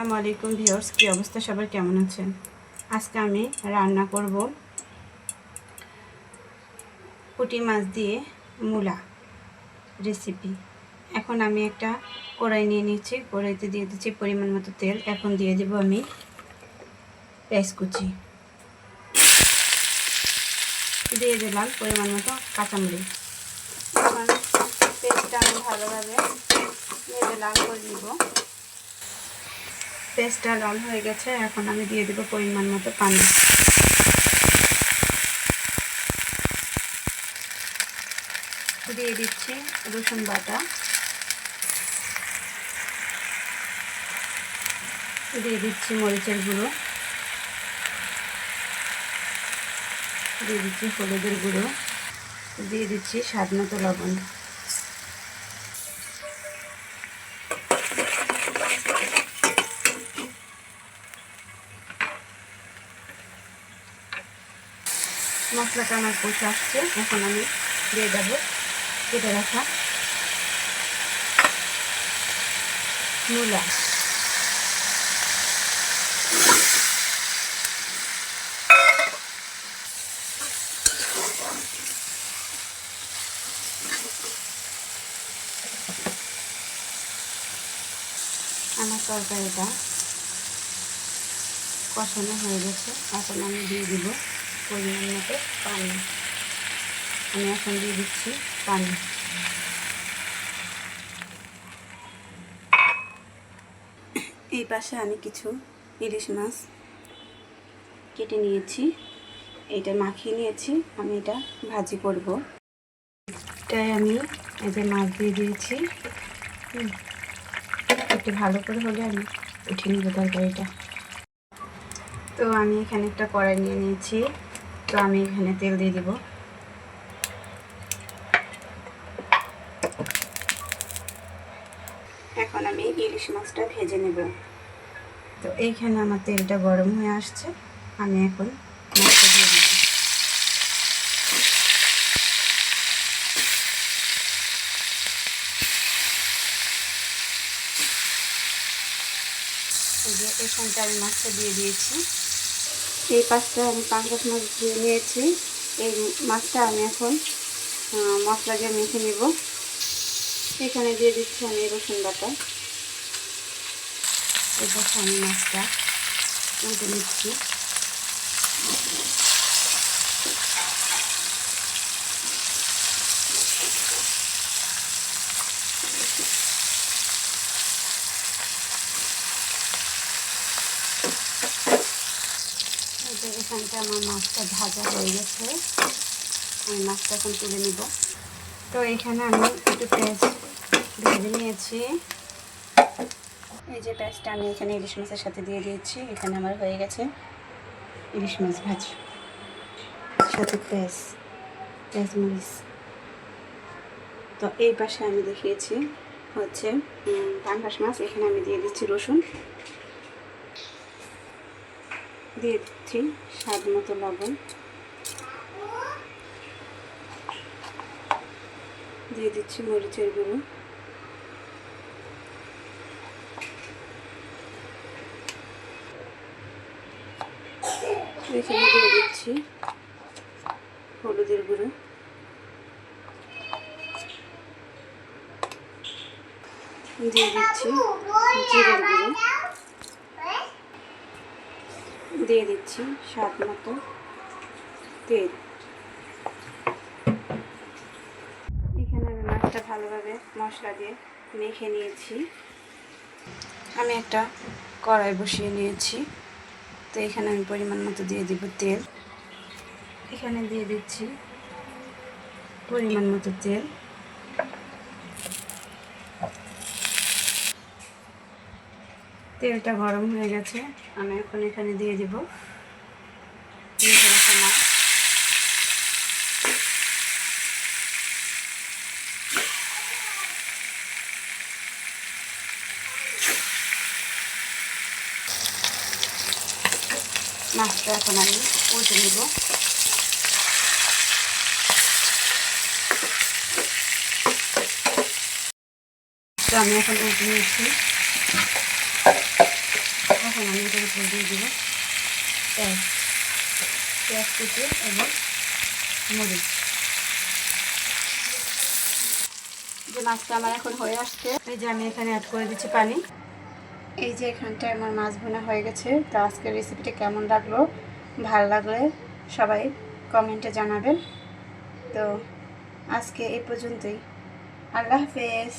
আসসালামু আলাইকুম কী অবস্থা? সবার কেমন আছেন? আজকে আমি রান্না করব পুঁটি মাছ দিয়ে মূলা রেসিপি এখন আমি একটা কড়াই নিয়ে নিচ্ছি, কড়াইতে দিয়ে দিচ্ছি পরিমাণ মতো তেল। এখন দিয়ে দেব আমি পেঁয়াজ কুচি। দিয়ে দিলাম পরিমাণ মতো কাঁচামরিচ। পেঁয়াজটা আমি ভালোভাবে ভেজে লাল করে পেস্টটা লাল হয়ে গেছে, এখন আমি দিয়ে দেবো পরিমাণ মতো পানি। দিয়ে দিচ্ছি রসুন বাটা। দিয়ে দিচ্ছি মরিচের গুঁড়ো। দিয়ে দিচ্ছি হলুদের গুঁড়ো। দিয়ে দিচ্ছি স্বাদ মতো লবণ। মশলাটা আমার কষে আসছে। এখন আমি দিয়ে দেবো কেটে রাখা মূলা। আমার তরকারিটা কষানো হয়ে গেছে। এখন আমি দিয়ে দিব পরিমাণ মতো পানি। আমি এখন দিয়ে দিচ্ছি পানি। এই পাশে আমি কিছু ইলিশ মাছ কেটে নিয়েছি। এটা মাখিয়ে নিয়েছি। আমি এটা ভাজি করব। এটাই আমি এই যে মাছ দিয়ে দিয়েছি। একটু ভালো করে হলে আমি উঠিয়ে নেব তরকারিটা। তো আমি এখানে একটা কড়াই নিয়ে নিয়েছি। তো আমি এখানে তেল দিয়ে দিব। এখন আমি ইলিশ মাছটা ভেজে নেব। তো এইখানে আমার তেলটা গরম হয়ে আসছে, আমি এখন মাছটা দিয়ে দিব যে এখানটা আমি মাছটা দিয়ে দিয়েছি। এই পাঁচটা আমি পাঙ্গাস মাছ দিয়ে নিয়েছি। এই মাছটা আমি এখন মশলা দিয়ে মেখে নেব। এখানে দিয়ে দিচ্ছি আমি রসুন বাটা। এরপর আমি মাছটা উল্টে নিচ্ছি। এই যে এখানটা আমার মাছটা ভাজা হয়ে গেছে। আমি মাছটা এখন তুলে নিব। তো এখানে আমি একটু পেঁয়াজ ভেজে নিয়েছি। এই যে পেঁয়াজটা আমি এখানে ইলিশ মাছের সাথে দিয়ে দিয়েছি। এখানে আমার হয়ে গেছে ইলিশ মাছ ভাজি। সাথে পেঁয়াজ পেঁয়াজ মরিচ। তো এই পাশে আমি দেখিয়েছি হচ্ছে পাঙ্গাস মাছ। এখানে আমি দিয়ে দিচ্ছি রসুন। দিচ্ছি স্বাদ মতো লবণ। দিয়ে দিচ্ছি মরিচের গুঁড়ো। এখানে দিয়ে দিচ্ছি হলুদের গুঁড়ো। দিয়ে দিচ্ছি জিরের গুঁড়ো। দিয়ে দিচ্ছি স্বাদ মতো তেল। এখানে আমি মাছটা ভালোভাবে মশলা দিয়ে মেখে নিয়েছি। আমি একটা কড়াই বসিয়ে নিয়েছি। তো এখানে আমি পরিমাণ মতো দিয়ে দিব তেল। এখানে দিয়ে দিচ্ছি পরিমাণ মতো তেল। তেলটা গরম হয়ে গেছে, আমি এখন এখানে দিয়ে দিব। মাছটা এখন আমি উল্টে নেব। আমি এখন উল্টে নিয়েছি এখন আমি এটার উপর দিয়ে দিব। পেঁয়াজ। পেঁয়াজ কুচি এবং মরিচ। যে মাছটা আমার এখন হয়ে আসছে, এই যে আমি এখানে অ্যাড করে দিচ্ছি পানি। এই যে এখানটায় আমার মাছ ভুনা হয়ে গেছে। তো আজকের রেসিপিটা কেমন লাগল? ভালো লাগলে সবাই কমেন্টে জানাবেন। তো আজকে এই পর্যন্তই। আল্লাহ হাফেজ।